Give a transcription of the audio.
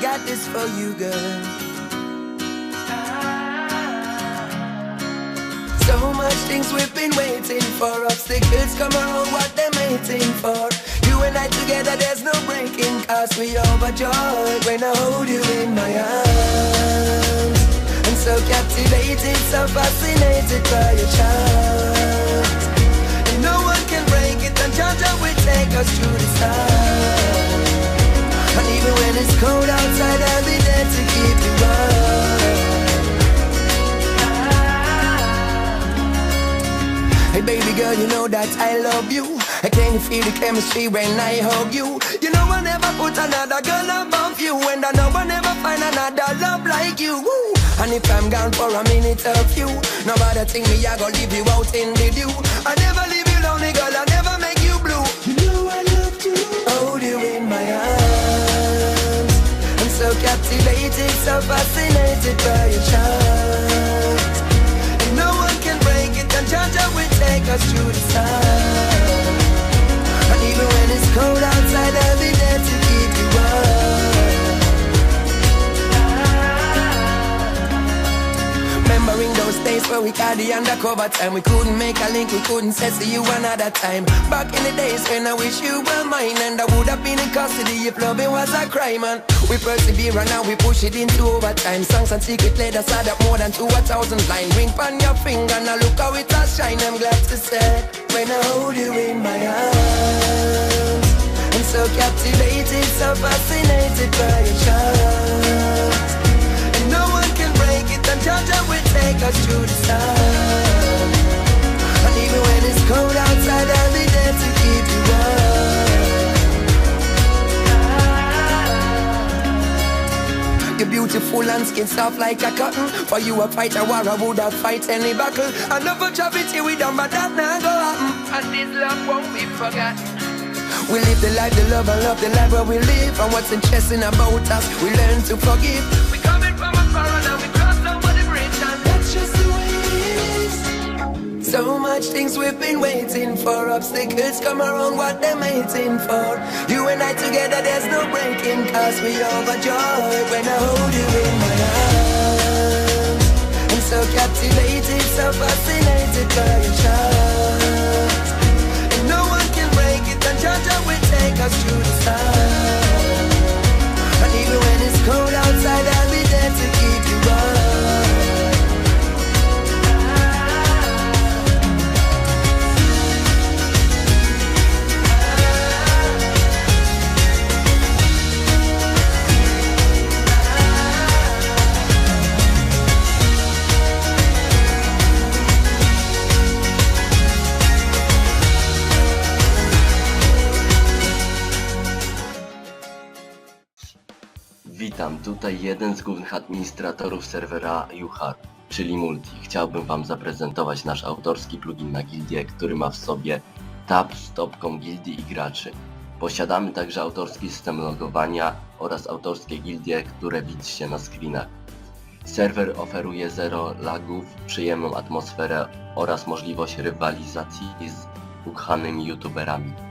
got this for you, girl. So much things we've been waiting for. Obstacles come around, what they're waiting for. You and I together, there's no breaking. Cause we overjoyed when I hold you in my arms. I'm so captivated, so fascinated by your charms. Baby girl, you know that I love you. I can you feel the chemistry when I hug you? You know I never put another girl above you, and I know I never find another love like you. Woo. And if I'm gone for a minute of you, nobody think me I go leave you out in the dew. I never leave you lonely, girl. I never make you blue. You know I love to hold you in my arms. I'm so captivated, so fascinated by your charms. We got the undercover time. We couldn't make a link, we couldn't say see you another time. Back in the days when I wish you were mine And I would have been in custody if loving was a crime. And we persevere and now we push it into overtime. Songs and secret letters add up more than to a thousand line Ring on your finger, now look how it has shine I'm glad to say When I hold you in my arms I'm so captivated, so fascinated by your charms. And no one can break it and Us through the sun And even when it's cold outside I'll be there to keep you warm. You're beautiful and skin soft like a cotton. For you a fighter war I would have fight any battle. I never charity we done but that now go happen And this love won't be forgotten. We live the life, the love, and love the life where we live. And what's interesting about us, we learn to forgive. For. Obstacles come around, what they're waiting for. You and I together, there's no breaking, cause we overjoyed when I hold you in my arms. I'm so captivated, so fascinated by your charms. Witam, tutaj jeden z głównych administratorów serwera Juhar, czyli Multi. Chciałbym Wam zaprezentować nasz autorski plugin na gildię, który ma w sobie tab z topką gildii i graczy. Posiadamy także autorski system logowania oraz autorskie gildie, które widzicie na screenach. Serwer oferuje zero lagów, przyjemną atmosferę oraz możliwość rywalizacji z upchanymi youtuberami.